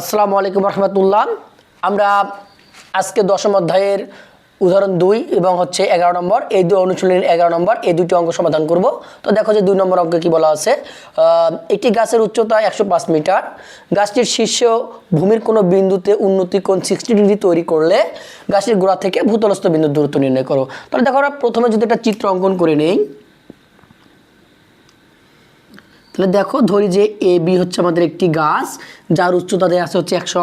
আসসালামু আলাইকুম রহমতুল্লাহ। আমরা আজকে দশম অধ্যায়ের উদাহরণ দুই এবং হচ্ছে এগারো নম্বর, এই দুই অনুশীলনের এগারো নম্বর, এই দুটি অঙ্ক সমাধান করব। তো দেখো যে দুই নম্বর অঙ্কে কি বলা আছে? একটি গাছের উচ্চতা একশো পাঁচ মিটার, গাছটির শীর্ষ ভূমির কোনো বিন্দুতে উন্নতি কোণ সিক্সটি ডিগ্রি তৈরি করলে গাছের গোড়া থেকে ভূতলস্থ বিন্দুর দূরত্ব নির্ণয় করো। তাহলে দেখো আমরা প্রথমে যদি একটা চিত্র অঙ্কন করে নেই তাহলে দেখো, ধরি যে এ বি হচ্ছে আমাদের একটি গাছ, যার উচ্চতা দেওয়া আছে হচ্ছে একশো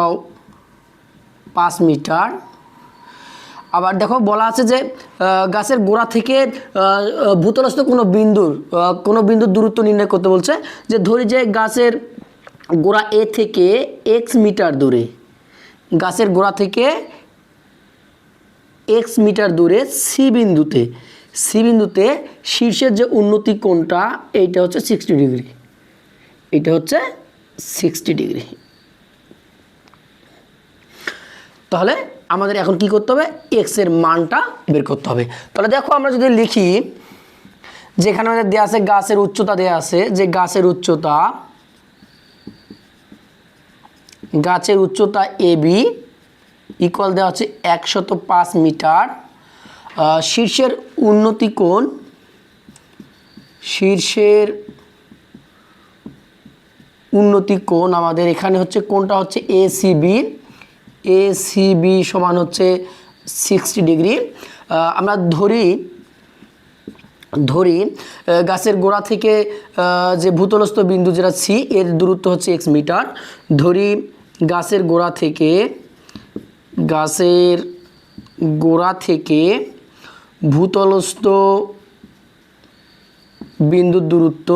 পাঁচ মিটার। আবার দেখো, বলা আছে যে গাছের গোড়া থেকে ভূতলস্থ কোনো বিন্দুর কোনো বিন্দুর দূরত্ব নির্ণয় করতে বলছে যে, ধরি যে গাছের গোড়া এ থেকে এক্স মিটার দূরে, গাছের গোড়া থেকে এক্স মিটার দূরে সি বিন্দুতে সি বিন্দুতে শীর্ষের যে উন্নতি কোণটা, এইটা হচ্ছে সিক্সটি ডিগ্রি এটা হচ্ছে সিক্সটি ডিগ্রি তাহলে আমাদের এখন কি করতে হবে? এক্সের মানটা বের করতে হবে। তাহলে দেখো আমরা যদি লিখি, যেখানে আমাদের দেওয়া আছে গাছের উচ্চতা দেওয়া আছে, যে গাছের উচ্চতা গাছের উচ্চতা এ বি ইকুয়াল দেওয়া হচ্ছে একশত পাঁচ মিটার। শীর্ষের উন্নতি কোণ, শীর্ষের উন্নতি কোণ আমাদের এখানে হচ্ছে কোণটা হচ্ছে এ সিবি এ সিবি সমান হচ্ছে সিক্সটি ডিগ্রি আমরা ধরি ধরি গাছের গোড়া থেকে যে ভূতলস্থ বিন্দু যেটা সি এর দূরত্ব হচ্ছে এক্স মিটার। ধরি, গাছের গোড়া থেকে, গাছের গোড়া থেকে ভূতলস্থ বিন্দুর দূরত্ব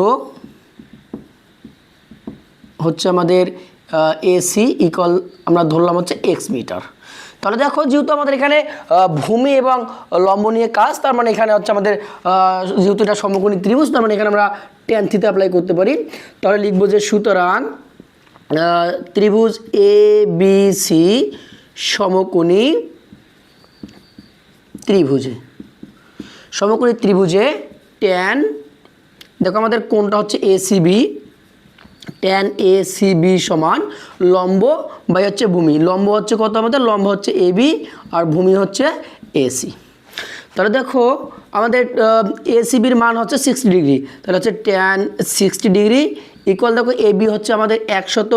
হচ্ছে আমাদের এসি ইকল আমরা ধরলাম হচ্ছে এক্স মিটার তাহলে দেখো, যেহেতু আমাদের এখানে ভূমি এবং লম্ব নিয়ে কাজ, তার মানে এখানে হচ্ছে আমাদের যেহেতু এটা সমকোণী ত্রিভুজ, তার মানে এখানে আমরা টেন থিতে অ্যাপ্লাই করতে পারি। তাহলে লিখব যে সুতরাং ত্রিভুজ এ বি সি সমকোণী ত্রিভুজে। সমকোণী ত্রিভুজে ট্যান দেখো আমাদের কোনটা হচ্ছে ACB tan A C B সমান লম্ব বাই হচ্ছে ভূমি। লম্ব হচ্ছে কত আমাদের? লম্ব হচ্ছে এ বি আর ভূমি হচ্ছে এসি তাহলে দেখো, আমাদের এসিবির মান হচ্ছে সিক্সটি ডিগ্রি তাহলে হচ্ছে ট্যান সিক্সটি ডিগ্রি ইকুয়াল দেখো এ বি হচ্ছে আমাদের একশত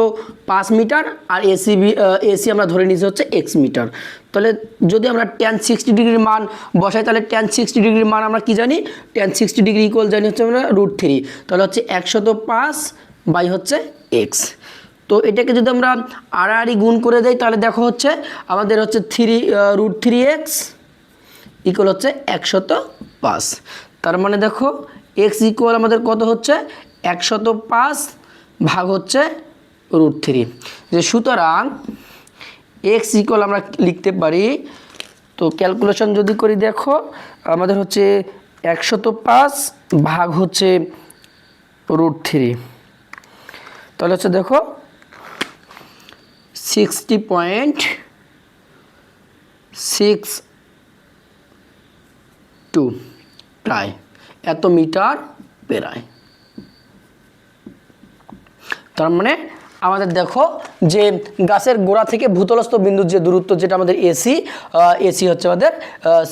পাঁচ মিটার আর এসিবি এসি আমরা ধরে নিয়েছি হচ্ছে এক্স মিটার। তাহলে যদি আমরা ট্যান সিক্সটি ডিগ্রির মান বসাই, তাহলে ট্যান সিক্সটি ডিগ্রির মান আমরা কি জানি? ট্যান সিক্সটি ডিগ্রি ইকুয়াল জানি হচ্ছে আমরা রুট থ্রি তাহলে হচ্ছে একশত পাঁচ বাই হচ্ছে এক্স। তো এটাকে যদি আমরা আড়াআড়ি গুণ করে দেই, তাহলে দেখো হচ্ছে আমাদের হচ্ছে three root three x equal হচ্ছে একশত পাঁচ। তার মানে দেখো এক্স ইকুয়াল আমাদের কত হচ্ছে? একশত পাঁচ ভাগ হচ্ছে রুট থ্রি। যে সুতরাং এক্স ইকুয়াল আমরা লিখতে পারি, তো ক্যালকুলেশন যদি করি দেখো, আমাদের হচ্ছে একশত পাঁচ ভাগ হচ্ছে রুট থ্রি। তাহলে হচ্ছে দেখো সিক্সটি পয়েন্ট সিক্স টু প্রায়, এত মিটার পেরায়। তার মানে আমাদের দেখো যে গাছের গোড়া থেকে ভূতলস্থ বিন্দুর যে দূরত্ব, যেটা আমাদের এসি এসি হচ্ছে আমাদের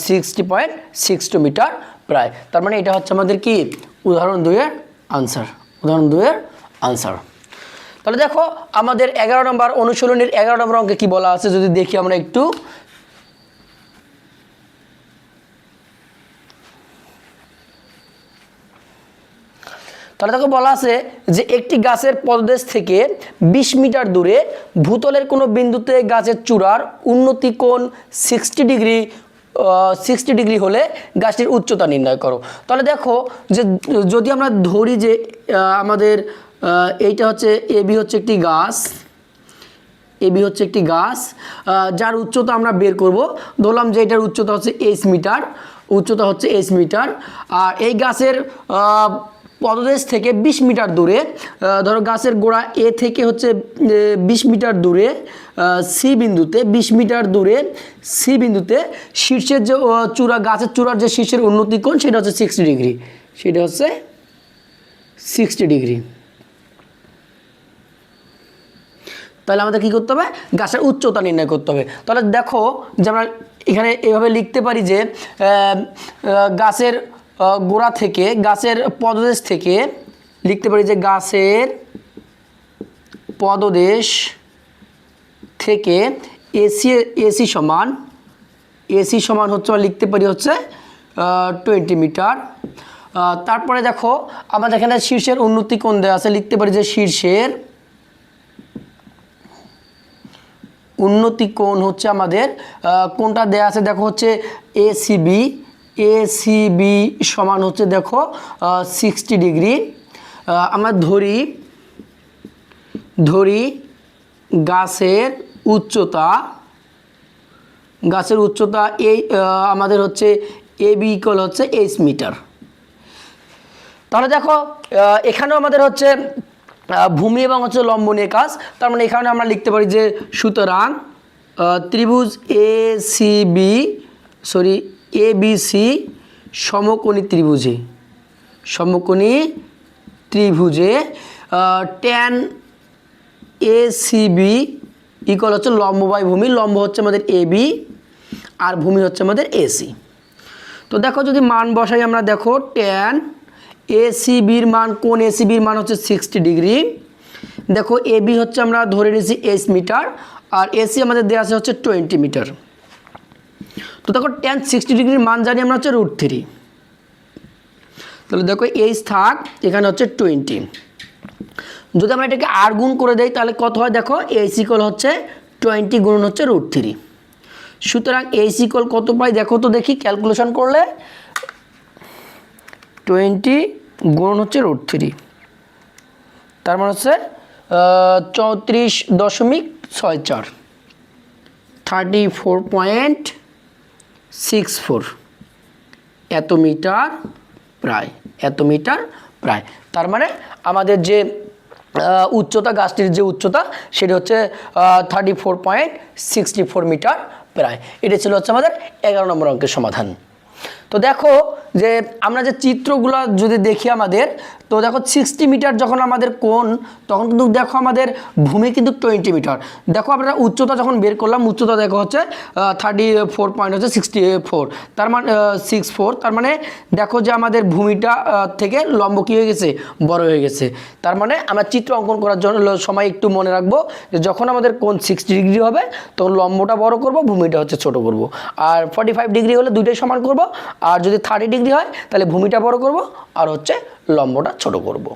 sixty point six two metre প্রায়। তার মানে এটা হচ্ছে আমাদের কি? উদাহরণ দুইয়ের আনসার উদাহরণ দুইয়ের আনসার তাহলে দেখো আমাদের এগারো নম্বর অনুশীলনীর এগারো নম্বর অঙ্কে কি বলা আছে যদি দেখি আমরা একটু। তাহলে তাকে বলা আছে যে একটি গাছের পদদেশ থেকে বিশ মিটার দূরে ভূতলের কোনো বিন্দুতে গাছের চূড়ার উন্নতি কোণ সিক্সটি ডিগ্রি সিক্সটি ডিগ্রি হলে গাছটির উচ্চতা নির্ণয় করো। তাহলে দেখো যে যদি আমরা ধরি যে আমাদের এইটা হচ্ছে এবি হচ্ছে একটি গাছ। এবি হচ্ছে একটি গাছ। যার উচ্চতা আমরা বের করব। ধরলাম যে এটার উচ্চতা হচ্ছে এইচ মিটার উচ্চতা হচ্ছে এইচ মিটার আর এই গাছের পদদেশ থেকে বিশ মিটার দূরে ধরো গাছের গোড়া এ থেকে হচ্ছে বিশ মিটার দূরে সি বিন্দুতে, বিশ মিটার দূরে সি বিন্দুতে শীর্ষের যে চূড়া, গাছের চূড়ার যে শীর্ষের উন্নতি কোণ সেটা হচ্ছে সিক্সটি ডিগ্রি সেটা হচ্ছে সিক্সটি ডিগ্রি তাহলে আমাদের কী করতে হবে? গাছের উচ্চতা নির্ণয় করতে হবে। তাহলে দেখো যে আমরা এখানে এভাবে লিখতে পারি যে গাছের গোড়া থেকে, গাছের পদদেশ থেকে লিখতে পারি যে গাছের পদদেশ থেকে এসি এসি সমান এসি সমান হচ্ছে আমরা লিখতে পারি হচ্ছে টোয়েন্টি মিটার তারপরে দেখো, আমাদের এখানে শীর্ষের উন্নতি কোণ দেওয়া আছে? লিখতে পারি যে শীর্ষের উন্নতি কোণ হচ্ছে আমাদের কোনটা দেয়া আছে? দেখো হচ্ছে এসিবি এসিবি সমান হচ্ছে দেখো সিক্সটি ডিগ্রি আমরা ধরি ধরি গাছের উচ্চতা গাছের উচ্চতা এই আমাদের হচ্ছে এ বি ইকল হচ্ছে এইচ মিটার তাহলে দেখো এখানেও আমাদের হচ্ছে ভূমি এবং হচ্ছে লম্ব নিয়ে কাজ। তার মানে এখানে আমরা লিখতে পারি যে সুতরাং ত্রিভুজ A C B sorry A B C সমকোণী ত্রিভুজে সমকোণী ত্রিভুজে tan A C B equal হচ্ছে লম্ব বাই ভূমি। লম্ব হচ্ছে আমাদের এ বি আর ভূমি হচ্ছে আমাদের এসি তো দেখো যদি মান বসাই আমরা, দেখো ট্যান এসিবির মান, কোন এসিবির মান হচ্ছে সিক্সটি ডিগ্রি দেখো এবি হচ্ছে আমরা ধরে নিয়েছি এইচ মিটার আর এসি আমাদের দেওয়া আছে হচ্ছে টোয়েন্টি মিটার তো দেখো ট্যান সিক্সটি ডিগ্রির মান জানি আমরা হচ্ছে রুট থ্রি তাহলে দেখো এইচ থাক এখানে হচ্ছে টোয়েন্টি যদি আমরা এটাকে আর গুণ করে দেই, তাহলে কত হয়? দেখো এইচ ইকল হচ্ছে টোয়েন্টি গুণ হচ্ছে রুট থ্রি সুতরাং এইচ ইকল কত পাই? দেখো তো দেখি ক্যালকুলেশন করলে। টোয়েন্টি গুণ হচ্ছে রুট থ্রি তার মানে হচ্ছে চৌত্রিশ দশমিক ছয় চার। Thirty four point six four এত মিটার প্রায়, এত মিটার প্রায়। তার মানে আমাদের যে উচ্চতা, গাছটির যে উচ্চতা, সেটি হচ্ছে thirty four point sixty four metre প্রায়। এটা ছিল হচ্ছে আমাদের এগারো নম্বর অঙ্কের সমাধান। তো দেখো যে আমরা যে চিত্রগুলো যদি দেখি আমাদের, তো দেখো সিক্সটি মিটার যখন আমাদের কোন তখন কিন্তু দেখো আমাদের ভূমি কিন্তু টোয়েন্টি মিটার দেখো আমরা উচ্চতা যখন বের করলাম, উচ্চতা দেখো হচ্ছে থার্টি ফোর পয়েন্ট হচ্ছে সিক্সটি ফোর তার মানে সিক্স ফোর তার মানে দেখো যে আমাদের ভূমিটা থেকে লম্ব কী হয়ে গেছে? বড় হয়ে গেছে। তার মানে আমরা চিত্র অঙ্কন করার জন্য সময় একটু মনে রাখব যে যখন আমাদের কোন সিক্সটি ডিগ্রি হবে, তখন লম্বটা বড় করব, ভূমিটা হচ্ছে ছোট করব। আর ফর্টি ফাইভ ডিগ্রি হলে দুইটাই সমান করব আর যদি থার্টি ডিগ্রি হয় তাহলে ভূমিটা বড় করব আর হচ্ছে লম্বটা ছোট করব।